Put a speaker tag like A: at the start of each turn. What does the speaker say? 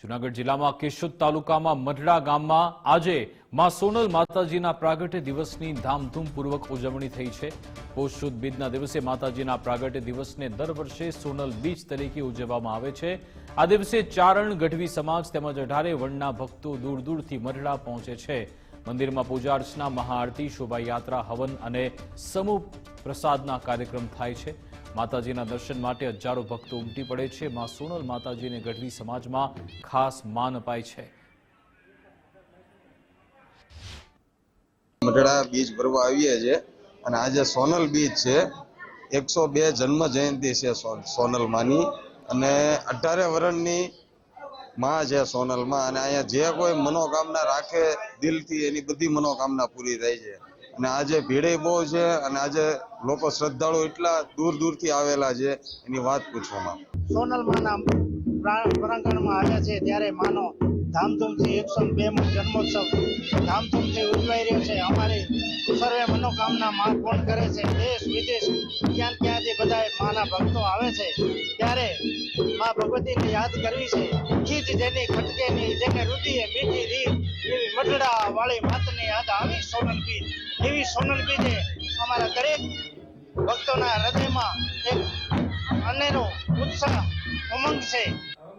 A: જુનાગઢ જિલ્લામાં કેશોદ તાલુકામાં મઢડા ગામમાં આજે માં સોનલ માતાજીના પ્રાગટ્ય દિવસની ધામધૂમપૂર્વક ઉજવણી થઈ છે. પોષ સુદ બીજના દિવસે માતાજીના પ્રાગટ્ય દિવસને દર વર્ષે સોનલ બીજ તરીકે ઉજવવામાં આવે છે. આ દિવસે ચારણ ગઢવી સમાજ તેમજ અઢારે વણના ભક્તો દૂર દૂરથી મઢડા પહોંચે છે. મંદિરમાં પૂજા અર્ચના, મહાઆરતી, શોભાયાત્રા, હવન અને સમૂહ પ્રસાદના કાર્યક્રમ થાય છે. માતાજીના દર્શન માટે હજારો ભક્તો ઉમટી પડે છે. માં સોનલ માતાજીને ગઢવી સમાજમાં ખાસ માન અપાય છે.
B: મઢડા બીજ ભરવા આવીએ છે અને આજે સોનલ બીજ છે. એકસો બે જન્મ જયંતિ છે સોનલ માની. અને અઢારે વર્ષની માં છે સોનલમાં અને અહીંયા જે કોઈ મનોકામના રાખે દિલથી એની બધી મનોકામના પૂરી થાય છે. અને આજે ભીડે બહુ છે અને આજે લોકો શ્રદ્ધાળુ એટલા દૂર દૂરથી આવેલા છે, એની વાત પૂછવામાં
C: સોનલ માના પ્રા- પ્રાંગણમાં આવ્યા છે ત્યારે માનો ધામધૂમથી એકસો બે જન્મોત્સવ ધામધૂમથી ઉજવાઈ રહ્યો છે. અમારી સર્વે મનોકામના માં પૂર્ણ કરે છે. દેશ વિદેશ ક્યાં ક્યાંથી બધા માના ભક્તો આવે છે. ત્યારે મા ભગવતીને યાદ કરવી છે. ખીજ જેની ખટકેની, જેને રુધિએ મીઠી રીત એવી વાળી માતને યાદ આવી સોનલ બીજ એવી સોનલ બીજે અમારા દરેક ભક્તોના હૃદયમાં એક અનેરો ઉત્સાહ ઉમંગ છે.